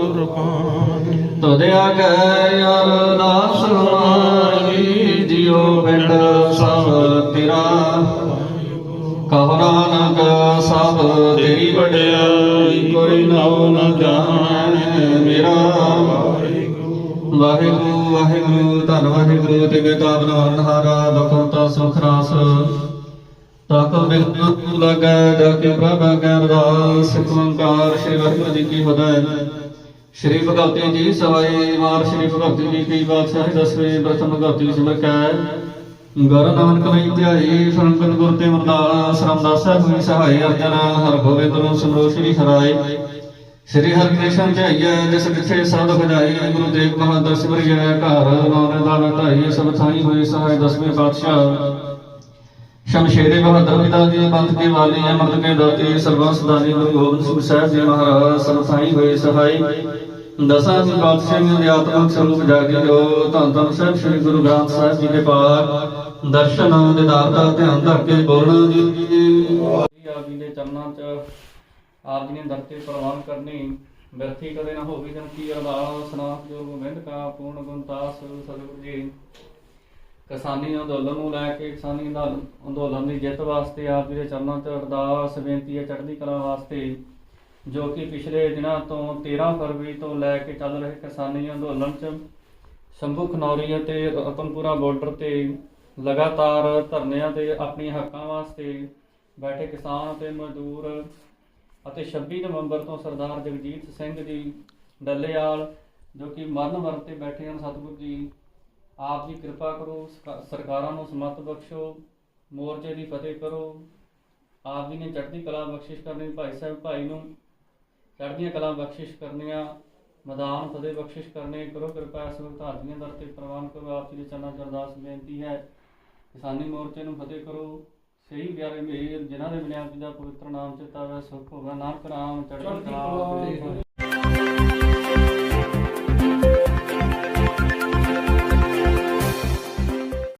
ਕੁਰਬਾਨ। ਤੁਧ ਆਗੇ ਅਰਦਾਸ ਮਾਰੀ ਜਿਉ ਪਿੰਡ ਸਭ ਤੇਰਾ। ਕਹੋ ਨਾਨਕ, ਸਭ ਤੇਰੀ ਵਡਿਆਈ, ਕੋਈ ਨਾਉ ਨ ਜਾਣੈ ਮੇਰਾ। ਵਾਹਿਗੁਰੂ ਵਾਹਿਗੁਰੂ, ਧੰਨ ਵਾਹਿਗੁਰੂ ਤਿਗੇ ਤਾਬਨ ਵਰਨਹਾਰਾ ਦੁਖੋਂ ਤਾ ਸੁਖ ਰਾਸ। ਤਕ ਬਿਗਨ ਲਗੈ ਡਾਕੇ ਪ੍ਰਭ ਗਿਆਨ ਦਾਸ ਸਿੱਖ ਸ੍ਰੀ ਵਾਹਿਗੁਰੂ ਜੀ ਕੀ ਫਤਿਹ। ਸ਼੍ਰੀ ਭਗਵਤੀ ਜੀ ਸਵਾਈ ਵਾਰ, ਸ਼੍ਰੀ ਭਗਵਤੀ ਜੀ ਕੀ ਬਾਦਸ਼ਾਹੀ ਦਸਵੇਂ ਪ੍ਰਥਮ ਭਗਵਤੀ ਸਿਮਰ ਕੈ ਗੁਰ ਨਾਨਕ ਨਹੀਂ ਧਿਆਈ ਫਰੰਗਨ ਗੁਰ ਤੇ ਮਰਦਾਸ ਰਾਮਦਾਸ ਸਾਹਿਬ ਹੋਈ ਸਹਾਈ ਅਰਜਨ, ਹਰ ਗੋਬਿੰਦ ਨੂੰ ਸਿਮਰੋ ਸ਼੍ਰੀ ਹਰਾਏ। ਸ਼੍ਰੀ ਹਰਿਕ੍ਰਿਸ਼ਨ ਧਿਆਈਐ ਜਿਸ ਕਿਥੇ ਸਾਧ ਖਜਾਈ ਗੁਰੂ ਤੇਗ ਬਹਾਦਰ ਸਿਮਰਿਐ ਘਰ, ਨਾਨਕ ਦਾ ਵਧਾਈ ਸਭ ਥਾਈ ਹੋਈ ਸਹਾਈ ਦਸਵੇਂ ਪਾਤਸ਼ਾਹ। ਸ਼ਮਸ਼ੇਰੇ ਬਹਾਦਰ ਪਿਤਾ ਜੀ ਬੰਦ ਕੇ ਵਾਲੀ ਅਮਰਤ ਕੇ ਦਾਤੇ ਸਰਬੰਸ ਦਾਨੀ ਗੁਰੂ ਗੋਬਿੰਦ ਸਿੰਘ ਸਾਹਿਬ ਜੀ ਮਹਾਰਾਜ, ਸਭ ਸਾਈ ਹੋਏ ਸਹਾਈ। ਦਸਾਂ ਜੀ ਪਾਤਸ਼ਾਹਾਂ ਦੇ ਆਤਮਿਕ ਸਰੂਪ ਜਾਗੇ ਜੋ ਧੰਨ ਧੰਨ ਸਾਹਿਬ ਸ੍ਰੀ ਗੁਰੂ ਗ੍ਰੰਥ ਸਾਹਿਬ ਜੀ ਦੇ ਪਾਠ, ਦਰਸ਼ਨ ਦੇ ਦਾਰ ਦਾ ਧਿਆਨ ਧਰ ਕੇ ਬੋਲਣਾ ਜੀ। ਆਪ ਜੀ ਦੇ ਚਰਨਾਂ 'ਚ ਆਪ ਜੀ ਨੇ ਦਰਤੇ ਪ੍ਰਵਾਨ ਕਰਨੀ ਬਿਰਥੀ ਕਦੇ ਨਾ ਹੋਵੇ ਜਨ ਕੀ ਅਰਦਾਸ ਨਾਮ ਜੋ ਗੋਬਿੰਦ ਕਾ ਪੂਰਨ ਗੁਣਤਾਸ ਸਤਿਗੁਰੂ ਜੀ। ਕਿਸਾਨੀ ਅੰਦੋਲਨ ਨੂੰ ਲੈ ਕੇ ਕਿਸਾਨੀ ਅੰਦੋਲਨ ਅੰਦੋਲਨ ਦੀ ਜਿੱਤ ਵਾਸਤੇ ਆਪ ਜੀ ਦੇ ਚਰਨਾਂ 'ਚ ਅਰਦਾਸ, ਬੇਨਤੀ ਹੈ ਚੜ੍ਹਦੀ ਕਲਾ ਵਾਸਤੇ, ਜੋ ਕਿ ਪਿਛਲੇ ਦਿਨਾਂ ਤੋਂ 13 ਫਰਵਰੀ ਤੋਂ ਲੈ ਕੇ ਚੱਲ ਰਹੇ ਕਿਸਾਨੀ ਅੰਦੋਲਨ 'ਚ ਸ਼ੰਭੂ ਖਨੌਰੀ ਅਤੇ ਰਤਨਪੁਰਾ ਬਾਰਡਰ ਤੇ ਲਗਾਤਾਰ ਧਰਨਿਆਂ ਤੇ ਆਪਣੀਆਂ ਹੱਕਾਂ ਵਾਸਤੇ ਬੈਠੇ ਕਿਸਾਨ ਅਤੇ ਮਜ਼ਦੂਰ ਅਤੇ 26 ਨਵੰਬਰ ਤੋਂ ਸਰਦਾਰ ਜਗਜੀਤ ਸਿੰਘ ਜੀ ਡੱਲੇਵਾਲ ਜੋ ਕਿ ਮਰਨ ਵਰਤ ਤੇ ਬੈਠੇ ਹਨ, ਸਤਿਗੁਰੂ ਜੀ ਆਪ ਜੀ ਕਿਰਪਾ ਕਰੋ ਸਰਕਾ- ਸਰਕਾਰਾਂ ਨੂੰ ਸਮਤ ਬਖਸ਼ੋ ਮੋਰਚੇ ਦੀ ਫਤਿਹ ਕਰੋ। ਆਪ ਜੀ ਨੇ ਚੜ੍ਹਦੀ ਕਲਾ ਬਖਸ਼ਿਸ਼ ਕਰਨੀ ਭਾਈ ਸਾਹਿਬ ਭਾਈ ਨੂੰ ਚੜ੍ਹਦੀਆਂ ਕਲਾ ਬਖਸ਼ਿਸ਼ ਕਰਨੀਆਂ ਮੈਦਾਨ ਫਤਿਹ ਬਖਸ਼ਿਸ਼ ਕਰਨੇ ਕਰੋ ਕਿਰਪਾ ਇਸ ਵਕਤ ਹਾਜ਼ਰੀਆਂ ਦਰ ਤੇ ਪ੍ਰਵਾਨ ਕਰੋ। ਆਪ ਜੀ ਦੇ ਚਰਨਾਂ 'ਚ ਅਰਦਾਸ ਬੇਨਤੀ ਹੈ ਕਿਸਾਨੀ ਮੋਰਚੇ ਨੂੰ ਫਤਿਹ ਕਰੋ। ਸਹੀ ਪਿਆਰੇ ਮੇਰ ਜਿਨ੍ਹਾਂ ਦੇ ਬਿਨਾਂ ਆਪ ਜੀ ਦਾ ਪਵਿੱਤਰ ਨਾਮ ਚਿਤਾਵੇ ਸੁਖ ਹੋਵੇ ਨਾਨਕ ਨਾਮ ਚੜ੍ਹਦੀ ਕਲਾ